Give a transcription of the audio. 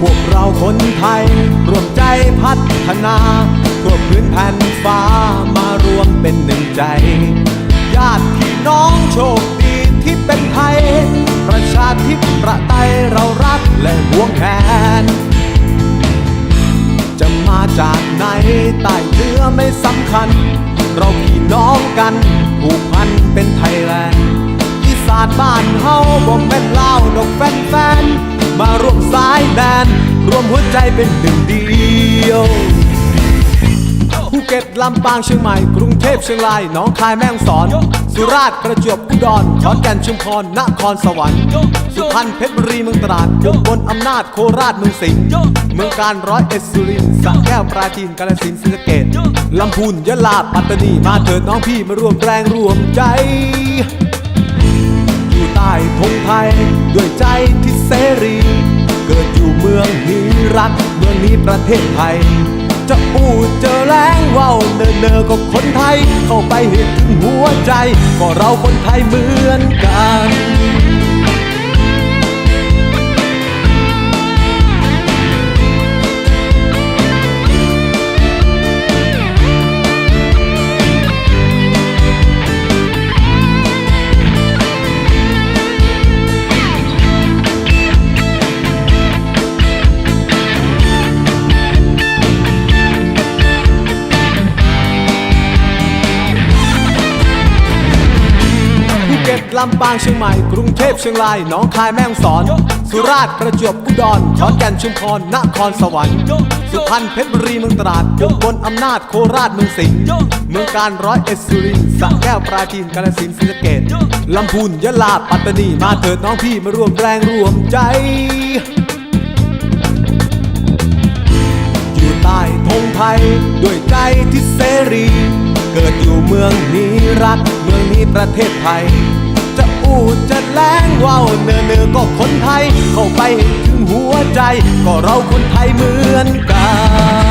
พวกเราคนไทยรวมใจพัฒนาทั่วพื้นแผ่นฟ้ามารวมเป็นหนึ่งใจ ญาติพี่น้องโชคดีที่เป็นไทย ประชาธิปไตยเรารักและหวงแหน จะมาจากไหนใต้เรือไม่สำคัญ เราพี่น้องกันผูกพันเป็นไทยแลนด์อีสานบ้านเฮาบ่แม่นเลาดอกแฟนๆมาร่วมสายแดน หัวใจเป็นหนึ่งเดียวภูเก็ตลำปางเชียงใหม่ กรุงเทพเชียงรายหนองคายแม่ฮ่องสอน สุราษฎร์ประจวบอุดรขอนแก่นชุมพรนครสวรรค์สุพรรณเพชรบุรีเมืองตราดอุบลอำนาจโคราชเมืองสิงห์เมืองการร้อยเอ็ดสุรินทร์สระแก้วปราจีนกาฬสินธุ์ศรีสะเกษลำพูนยะลาปัตตานีมาเถิดน้องพี่มาร่วมแรงร่วมใจอยู่ใต้ธงไทยด้วยใจที่เสรี เกิดอยู่เมืองนี้ รักเมืองนี้ประเทศไทย จะอูดเจอแรงว่าวเนอเนอก็คนไทย เข้าไปเห็นถึงหัวใจ ก็เราคนไทยเหมือนกัน ภูเก็ตลำปางเชียงใหม่ กรุงเทพเชียงรายหนองคายแม่ฮ่องสอน สุราษฎร์ประจวบอุดรขอนแก่นชุมพรนครสวรรค์ สุพรรณเพชรบุรีเมืองตราดอุบลอำนาจโคราชเมืองสิงห์เมืองการร้อยเอ็ดสุรินทร์สระแก้วปราจีนกาฬสินธุ์ศรีสะเกษลำพูนยะลาปัตตานีมาเถิดน้องพี่มาร่วมแรงร่วมใจอยู่ใต้ธงไทยด้วยใจที่เสรีเกิดอยู่เมืองนี้รักเมืองนี้ประเทศไทย อูดจะแรงว้าวเนื้อเนื้อก็คนไทย เข้าไปถึงหัวใจ ก็เราคนไทยเหมือนกัน